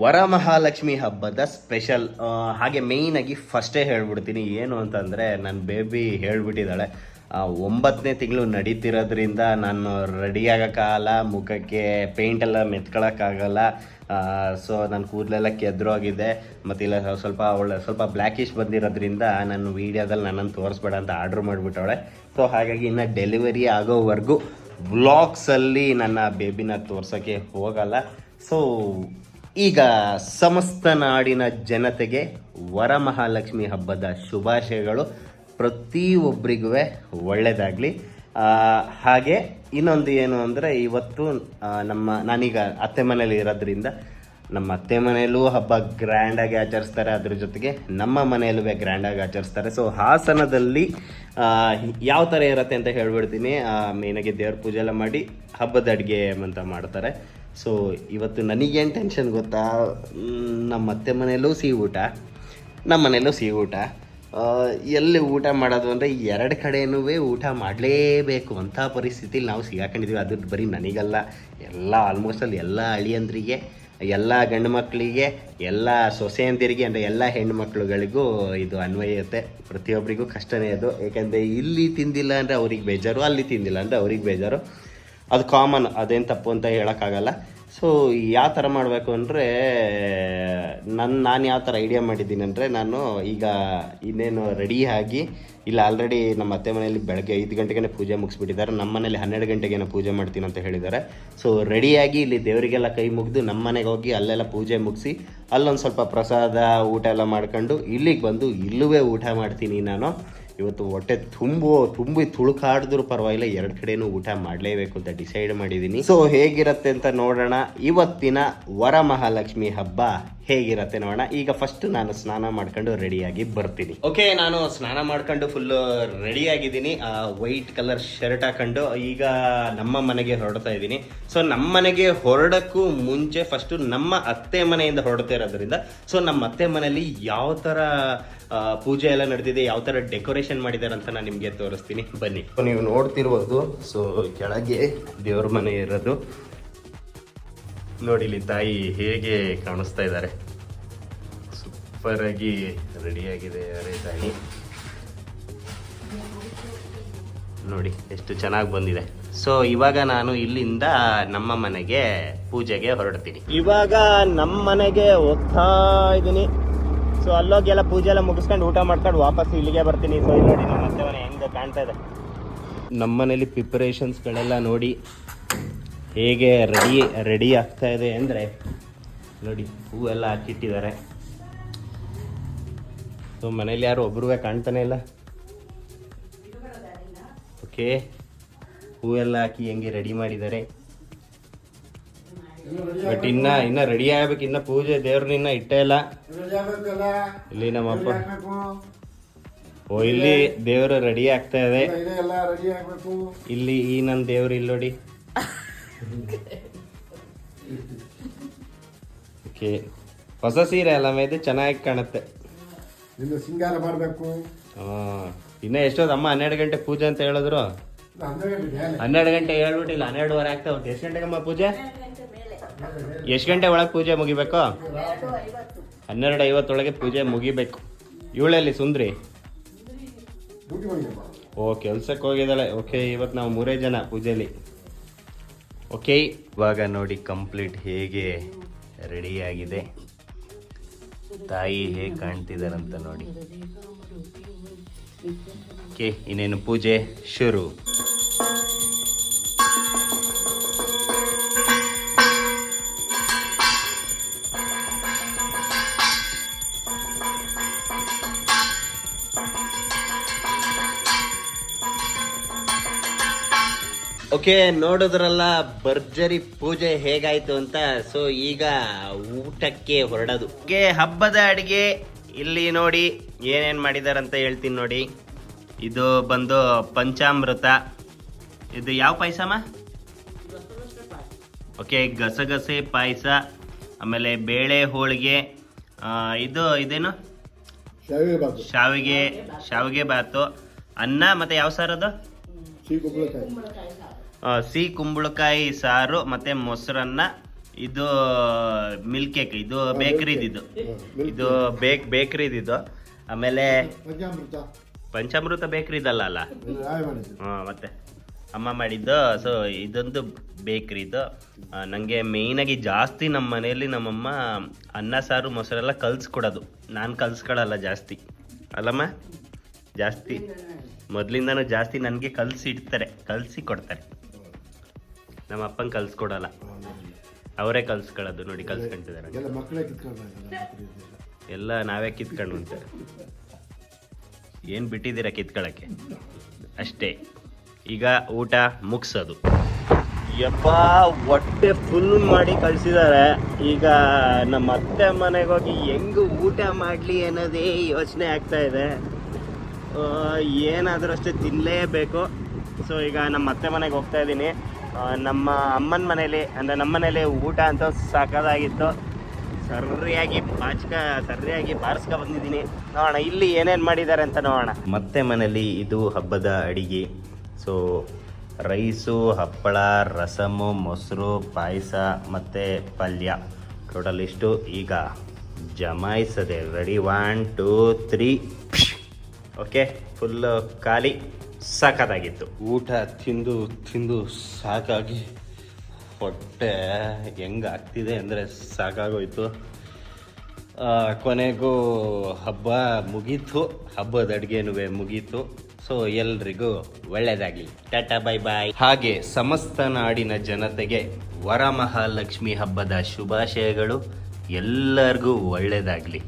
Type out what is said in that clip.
ವರಮಹಾಲಕ್ಷ್ಮಿ ಹಬ್ಬದ ಸ್ಪೆಷಲ್ ಹಾಗೆ ಮೇಯ್ನಾಗಿ ಫಸ್ಟೇ ಹೇಳ್ಬಿಡ್ತೀನಿ. ಏನು ಅಂತಂದರೆ ನನ್ನ ಬೇಬಿ ಹೇಳ್ಬಿಟ್ಟಿದ್ದಾಳೆ ಒಂಬತ್ತನೇ ತಿಂಗಳು ನಡೀತಿರೋದ್ರಿಂದ ನಾನು ರೆಡಿ ಆಗೋಕ್ಕಾಗಲ್ಲ, ಮುಖಕ್ಕೆ ಎಲ್ಲ ಮೆತ್ಕೊಳಕ್ಕಾಗಲ್ಲ. ಸೊ ನನ್ನ ಕೂದಲೆಲ್ಲ ಕೆದ್ರೋಗಿದೆ ಮತ್ತು ಇಲ್ಲ, ಸ್ವಲ್ಪ ಒಳ್ಳೆ ಸ್ವಲ್ಪ ಬ್ಲ್ಯಾಕಿಶ್ ಬಂದಿರೋದ್ರಿಂದ ನಾನು ವೀಡಿಯೋದಲ್ಲಿ ನನ್ನನ್ನು ತೋರಿಸ್ಬೇಡ ಅಂತ ಆರ್ಡ್ರ್ ಮಾಡಿಬಿಟ್ಟವಳೆ. ಸೊ ಹಾಗಾಗಿ ಇನ್ನು ಡೆಲಿವರಿ ಆಗೋವರೆಗೂ ವ್ಲಾಗ್ಸಲ್ಲಿ ನನ್ನ ಬೇಬಿನ ತೋರ್ಸೋಕ್ಕೆ ಹೋಗಲ್ಲ. ಸೊ ಈಗ ಸಮಸ್ತ ನಾಡಿನ ಜನತೆಗೆ ವರಮಹಾಲಕ್ಷ್ಮಿ ಹಬ್ಬದ ಶುಭಾಶಯಗಳು ಪ್ರತಿಯೊಬ್ಬರಿಗೂ ಒಳ್ಳೆಯದಾಗಲಿ ಹಾಗೆ ಇನ್ನೊಂದು ಏನು ಅಂದರೆ ಇವತ್ತು ನಮ್ಮ, ನಾನೀಗ ಅತ್ತೆ ಮನೇಲಿ ಇರೋದ್ರಿಂದ ನಮ್ಮ ಅತ್ತೆ ಮನೆಯಲ್ಲೂ ಹಬ್ಬ ಗ್ರ್ಯಾಂಡಾಗಿ ಆಚರಿಸ್ತಾರೆ. ಅದ್ರ ಜೊತೆಗೆ ನಮ್ಮ ಮನೆಯಲ್ಲೂ ಗ್ರ್ಯಾಂಡಾಗಿ ಆಚರಿಸ್ತಾರೆ. ಸೊ ಹಾಸನದಲ್ಲಿ ಯಾವ ಥರ ಇರುತ್ತೆ ಅಂತ ಹೇಳ್ಬಿಡ್ತೀನಿ. ಮೇನಾಗಿ ದೇವ್ರ ಪೂಜೆ ಎಲ್ಲ ಮಾಡಿ ಹಬ್ಬದ ಅಡುಗೆ ಅಂತ ಮಾಡ್ತಾರೆ. ಸೊ ಇವತ್ತು ನನಗೇನು ಟೆನ್ಷನ್ ಗೊತ್ತಾ? ನಮ್ಮ ಅತ್ತೆ ಮನೆಯಲ್ಲೂ ಸಿಹಿ ಊಟ, ನಮ್ಮ ಮನೆಯಲ್ಲೂ ಸಿಹಿ ಊಟ. ಎಲ್ಲಿ ಊಟ ಮಾಡೋದು ಅಂದರೆ ಎರಡು ಕಡೆಯೂ ಊಟ ಮಾಡಲೇಬೇಕು ಅಂತ ಪರಿಸ್ಥಿತಿಲಿ ನಾವು ಸಿಗಾಕೊಂಡಿದ್ದೀವಿ ಅದು ಬರೀ ನನಗಲ್ಲ, ಎಲ್ಲ ಆಲ್ಮೋಸ್ಟ್ ಅಲ್ಲಿ ಎಲ್ಲ ಅಳಿಯಂದ್ರಿಗೆ, ಎಲ್ಲ ಗಂಡು ಮಕ್ಕಳಿಗೆ ಎಲ್ಲ ಸೊಸೆಯಂದಿರಿಗೆ ಅಂದರೆ ಎಲ್ಲ ಹೆಣ್ಮಕ್ಳುಗಳಿಗೂ ಇದು ಅನ್ವಯತೆ. ಪ್ರತಿಯೊಬ್ಬರಿಗೂ ಕಷ್ಟನೇ ಅದು. ಏಕೆಂದರೆ ಇಲ್ಲಿ ತಿಂದಿಲ್ಲ ಅಂದರೆ ಅವ್ರಿಗೆ ಬೇಜಾರು, ಅಲ್ಲಿ ತಿಂದಿಲ್ಲ ಅಂದರೆ ಅವ್ರಿಗೆ ಬೇಜಾರು. ಅದು ಕಾಮನ್ ಅದೇನು ತಪ್ಪು ಅಂತ ಹೇಳೋಕ್ಕಾಗಲ್ಲ. ಸೊ ಯಾವ ಥರ ಮಾಡಬೇಕು ಅಂದರೆ ನನ್ನ ನಾನು ಯಾವ ಥರ ಐಡಿಯಾ ಮಾಡಿದ್ದೀನಿ ಅಂದರೆ, ನಾನು ಈಗ ಇನ್ನೇನು ರೆಡಿ ಆಗಿ, ಇಲ್ಲ ಆಲ್ರೆಡಿ ನಮ್ಮ ಅತ್ತೆ ಮನೆಯಲ್ಲಿ ಬೆಳಗ್ಗೆ ಐದು ಗಂಟೆಗೆ ಪೂಜೆ ಮುಗಿಸ್ಬಿಟ್ಟಿದ್ದಾರೆ, ನಮ್ಮ ಮನೇಲಿ ಹನ್ನೆರಡು ಗಂಟೆಗೇನೋ ಪೂಜೆ ಮಾಡ್ತೀನಿ ಅಂತ ಹೇಳಿದ್ದಾರೆ. ಸೊ ರೆಡಿಯಾಗಿ ಇಲ್ಲಿ ದೇವರಿಗೆಲ್ಲ ಕೈ ಮುಗಿದು ನಮ್ಮ ಮನೆಗೆ ಹೋಗಿ ಅಲ್ಲೆಲ್ಲ ಪೂಜೆ ಮುಗಿಸಿ, ಅಲ್ಲೊಂದು ಸ್ವಲ್ಪ ಪ್ರಸಾದ ಊಟ ಎಲ್ಲ ಮಾಡ್ಕೊಂಡು, ಇಲ್ಲಿಗೆ ಬಂದು ಇಲ್ಲುವೇ ಊಟ ಮಾಡ್ತೀನಿ ನಾನು. ಇವತ್ತು ಹೊಟ್ಟೆ ತುಂಬು, ತುಂಬಿ ತುಳುಕಾಡಿದ್ರು ಪರವಾಗಿಲ್ಲ, ಎರಡು ಕಡೆನೂ ಊಟ ಮಾಡಲೇಬೇಕು ಅಂತ ಡಿಸೈಡ್ ಮಾಡಿದ್ದೀನಿ ಸೊ ಹೇಗಿರತ್ತೆ ಅಂತ ನೋಡೋಣ. ಇವತ್ತಿನ ವರಮಹಾಲಕ್ಷ್ಮಿ ಹಬ್ಬ ಹೇಗಿರತ್ತೆ ನೋಡೋಣ. ಈಗ ಫಸ್ಟ್ ನಾನು ಸ್ನಾನ ಮಾಡ್ಕೊಂಡು ರೆಡಿಯಾಗಿ ಬರ್ತೀನಿ. ಓಕೆ ನಾನು ಸ್ನಾನ ಮಾಡ್ಕೊಂಡು ಫುಲ್ ರೆಡಿ ಆಗಿದ್ದೀನಿ ವೈಟ್ ಕಲರ್ ಶರ್ಟ್ ಹಾಕೊಂಡು ಈಗ ನಮ್ಮ ಮನೆಗೆ ಹೊರಡ್ತಾ ಇದ್ದೀನಿ. ಸೊ ನಮ್ಮ ಮನೆಗೆ ಹೊರಡಕ್ಕೂ ಮುಂಚೆ ಫಸ್ಟ್ ನಮ್ಮ ಅತ್ತೆ ಮನೆಯಿಂದ ಹೊರಡ್ತಾ ಇರೋದ್ರಿಂದ ಸೊ ನಮ್ಮ ಅತ್ತೆ ಮನೆಯಲ್ಲಿ ಯಾವ ಥರ ಪೂಜೆ ಎಲ್ಲ ನಡೆದಿದೆ ಯಾವ ಥರ ಡೆಕೋರೇಷನ್ ಮಾಡಿದ್ದಾರೆ ಅಂತ ನಾನು ನಿಮಗೆ ತೋರಿಸ್ತೀನಿ. ಬನ್ನಿ. ನೀವು ನೋಡ್ತಿರ್ಬೋದು ಸೊ ಕೆಳಗೆ ದೇವ್ರ ಮನೆ ಇರೋದು. ನೋಡಿ ಇಲ್ಲಿ ತಾಯಿ ಹೇಗೆ ಕಾಣಿಸ್ತಾ ಇದ್ದಾರೆ. ಸೂಪರ್ ಆಗಿ ರೆಡಿ ಆಗಿದೆ ಅರೆ ತಾಯಿ. ನೋಡಿ ಎಷ್ಟು ಚೆನ್ನಾಗಿ ಬಂದಿದೆ. ಸೊ ಇವಾಗ ನಾನು ಇಲ್ಲಿಂದ ನಮ್ಮ ಮನೆಗೆ ಪೂಜೆಗೆ ಹೊರಡ್ತೀನಿ. ಇವಾಗ ನಮ್ಮ ಮನೆಗೆ ಹೋಗ್ತಾ ಇದ್ದೀನಿ. ಸೊ ಅಲ್ಲೋಗಿ ಎಲ್ಲ ಪೂಜೆ ಎಲ್ಲ ಮುಗಿಸ್ಕೊಂಡು ಊಟ ಮಾಡ್ಕೊಂಡು ವಾಪಸ್ ಇಲ್ಲಿಗೆ ಬರ್ತೀನಿ. ಸೊ ಇಲ್ಲಿ ನೋಡಿ ನಮ್ಮ ಮತ್ತೆ ಮನೆ ಹೆಂಗೆ ಕಾಣ್ತಾ ಇದೆ. ನಮ್ಮ ಮನೇಲಿ ಪ್ರಿಪರೇಷನ್ಸ್ಗಳೆಲ್ಲ ನೋಡಿ ಹೇಗೆ ರೆಡಿ ರೆಡಿ ಆಗ್ತಾ ಇದೆ ಅಂದರೆ, ನೋಡಿ, ಹೂವೆಲ್ಲ ಹಾಕಿಟ್ಟಿದ್ದಾರೆ. ಸೊ ಮನೇಲಿ ಯಾರು ಒಬ್ಬರೂ ಕಾಣ್ತಾನೆ ಇಲ್ಲ? ಓಕೆ ಹೂವೆಲ್ಲ ಹಾಕಿ ಹೆಂಗೆ ರೆಡಿ ಮಾಡಿದ್ದಾರೆ? ಬಟ್ ಇನ್ನ ಇನ್ನ ರೆಡಿ ಆಗ್ಬೇಕು. ಇನ್ನ ಪೂಜೆ ದೇವ್ರನ್ನ ಇನ್ನ ಇಟ್ಟೇ ಇಲ್ಲ. ಇಲ್ಲಿ ನಮ್ಮಪ್ಪ ಓ ಇಲ್ಲಿ ದೇವ್ರು ರೆಡಿ ಆಗ್ತಾ ಇದೆ. ಇಲ್ಲಿ ಈ ನನ್ನ ದೇವ್ರು ಇಲ್ಲಿ ನೋಡಿ. ಓಕೆ. ಹೊಸ ಸೀರೆ ಅಲ್ಲ ಮೇದೆ ಚೆನ್ನಾಗಿ ಕಾಣುತ್ತೆ. ಇನ್ನು ಸಿಂಗಾರ ಮಾಡ್ಬೇಕು. ಇನ್ನ ಎಷ್ಟೊತ್ತು? ಅಮ್ಮ ಹನ್ನೆರಡು ಗಂಟೆ ಪೂಜೆ ಅಂತ ಹೇಳಿದ್ರು. ಹನ್ನೆರಡು ಗಂಟೆ ಹೇಳ್ಬಿಟ್ಟಿಲ್ಲ. ಹನ್ನೆರಡುವರೆ ಆಗ್ತಾ ಉಂಟು. ಎಷ್ಟು ಗಂಟೆಗಮ್ಮ ಪೂಜೆ? ಎಷ್ಟು ಗಂಟೆ ಒಳಗೆ ಪೂಜೆ ಮುಗಿಬೇಕು? ಹನ್ನೆರಡು ಐವತ್ತೊಳಗೆ ಪೂಜೆ ಮುಗಿಬೇಕು. ಇವಳಲ್ಲಿ, ಸುಂದ್ರಿ. ಓ ಕೆಲ್ಸಕ್ಕೆ ಹೋಗಿದ್ದಾಳೆ. ಓಕೆ ಇವತ್ತು ನಾವು ಮೂರೇ ಜನ ಪೂಜೆಯಲ್ಲಿ ಓಕೆ. ಇವಾಗ ನೋಡಿ ಕಂಪ್ಲೀಟ್ ಹೇಗೆ ರೆಡಿ ಆಗಿದೆ ತಾಯಿ ಹೇಗೆ ಕಾಣ್ತಿದ್ದಾರಂತ ನೋಡಿ. ಓಕೆ, ಇನ್ನೇನು ಪೂಜೆ? ಶುರು. ಓಕೆ ನೋಡಿದ್ರಲ್ಲ ಭರ್ಜರಿ ಪೂಜೆ ಹೇಗಾಯ್ತು ಅಂತ ಸೊ ಈಗ ಊಟಕ್ಕೆ ಹೊರಡೋದು. ಓಕೆ ಹಬ್ಬದ ಅಡಿಗೆ ಇಲ್ಲಿ ನೋಡಿ ಏನೇನು ಮಾಡಿದಾರಂತ ಅಂತ ಹೇಳ್ತೀನಿ ನೋಡಿ. ಇದು ಬಂದು ಪಂಚಾಮೃತ. ಇದು ಯಾವ ಪಾಯಸಮ್ಮ? ಓಕೆ ಗಸಗಸೆ ಪಾಯಸ ಆಮೇಲೆ ಬೇಳೆ ಹೋಳಿಗೆ ಇದು ಇದೇನು? ಶಾವಿಗೆ ಶಾವಿಗೆ ಶಾವಿಗೆ ಬಾತು ಅನ್ನ ಮತ್ತೆ ಯಾವ ಸಾರದು ಅದು? ಸಿಹಿ ಕುಂಬಳಕಾಯಿ ಆ, ಸಿಹಿ ಕುಂಬಳಕಾಯಿ ಸಾರು ಮತ್ತೆ ಮೊಸರನ್ನ ಇದು ಮಿಲ್ಕ್ ಕೇಕ್ ಇದು ಬೇಕರಿದಿದ್ದು milk ಇದು ಬೇಕ್ ಬೇಕರಿದಿದ್ದು ಆಮೇಲೆ ಪಂಚಾಮೃತ. ಬೇಕರಿದಲ್ಲ ಅಲ್ಲ? ಹಾಂ ಮತ್ತೆ ಅಮ್ಮ ಮಾಡಿದ್ದು ಸೊ ಇದೊಂದು ಬೇಕ್ರಿದು ನನಗೆ ಮೇಯ್ನಾಗಿ ಜಾಸ್ತಿ ನಮ್ಮ ಮನೆಯಲ್ಲಿ ನಮ್ಮಮ್ಮ ಅನ್ನ ಸಾರು ಮೊಸರೆಲ್ಲ ಕಲ್ಸ್ಕೊಡೋದು. ನಾನು ಕಲ್ಸ್ಕೊಳಲ್ಲ ಜಾಸ್ತಿ. ಅಲ್ಲಮ್ಮ? ಜಾಸ್ತಿ. ಮೊದಲಿಂದನೂ ಜಾಸ್ತಿ ನನಗೆ ಕಲಸಿ ಇಡ್ತಾರೆ ಕಲಸಿ ಕೊಡ್ತಾರೆ. ನಮ್ಮ ಅಪ್ಪನ ಕಲ್ಸ್ಕೊಡಲ್ಲ. ಅವರೇ ಕಲ್ಸ್ಕೊಳ್ಳೋದು ನೋಡಿ ಕಲ್ಸ್ಕೊಂತಿದ್ದಾರೆ ಎಲ್ಲ ಮಕ್ಕಳೇ ಕಿತ್ಕೊಂಡ್ರೆ ಎಲ್ಲ ನಾವೇ ಕಿತ್ಕೊಂಡು ಅಂತ ಏನು ಬಿಟ್ಟಿದ್ದೀರಾ ಕಿತ್ಕೊಳ್ಳೋಕ್ಕೆ ಅಷ್ಟೇ. ಈಗ ಊಟ ಮುಗಿಸೋದು. ಯಪ್ಪ ಹೊಟ್ಟೆ ಫುಲ್ ಮಾಡಿ ಕಳಿಸಿದ್ದಾರೆ. ಈಗ ನಮ್ಮ ಅತ್ತೆ ಮನೆಗೆ ಹೋಗಿ ಹೆಂಗೆ ಊಟ ಮಾಡಲಿ ಅನ್ನೋದೇ ಯೋಚನೆ ಆಗ್ತಾ ಇದೆ. ಏನಾದರೂ ಅಷ್ಟೇ ತಿನ್ನಲೇಬೇಕು ಸೊ ಈಗ ನಮ್ಮ ಅತ್ತೆ ಮನೆಗೆ ಹೋಗ್ತಾ ಇದ್ದೀನಿ. ನಮ್ಮ ಅಮ್ಮನ ಮನೇಲಿ, ಅಂದರೆ ನಮ್ಮ ಮನೇಲಿ ಊಟ ಅಂತ ಸಾಕಾಗಿತ್ತು ಸರಿಯಾಗಿ ಬಾಚ್ಕ ಸರಿಯಾಗಿ ಬಾರಿಸ್ಕ ಬಂದಿದ್ದೀನಿ. ನೋಡೋಣ, ಇಲ್ಲಿ ಏನೇನು ಮಾಡಿದ್ದಾರೆ ಅಂತ ನೋಡೋಣ. ಮತ್ತೆ ಮನೇಲಿ ಇದು ಹಬ್ಬದ ಅಡಿಗೆ. ಸೊ ರೈಸು ಹಪ್ಪಳ, ರಸಮು, ಮೊಸರು, ಪಾಯಸ ಮತ್ತು ಪಲ್ಯ. ಟೋಟಲ್ ಇಷ್ಟು. ಈಗ ಜಮಾಯಿಸದೆ. Ready one two three okay full ಖಾಲಿ. ಸಾಕಾಗಿತ್ತು ಊಟ ತಿಂದು ತಿಂದು ಸಾಕಾಗಿ ಹೊಟ್ಟೆ ಹೆಂಗೆ ಆಗ್ತಿದೆ ಅಂದರೆ ಸಾಕಾಗೋಯ್ತು. ಕೊನೆಗೂ ಹಬ್ಬ ಮುಗೀತು. ಹಬ್ಬದ ಅಡುಗೆನೂ ಮುಗೀತು. ಸೊ ಎಲ್ರಿಗೂ ಒಳ್ಳೆಯದಾಗಲಿ ಟಾಟಾ, ಬೈ, ಬಾಯ್. ಹಾಗೆ ಸಮಸ್ತ ನಾಡಿನ ಜನತೆಗೆ ವರಮಹಾಲಕ್ಷ್ಮಿ ಹಬ್ಬದ ಶುಭಾಶಯಗಳು. ಎಲ್ಲರಿಗೂ ಒಳ್ಳೆಯದಾಗಲಿ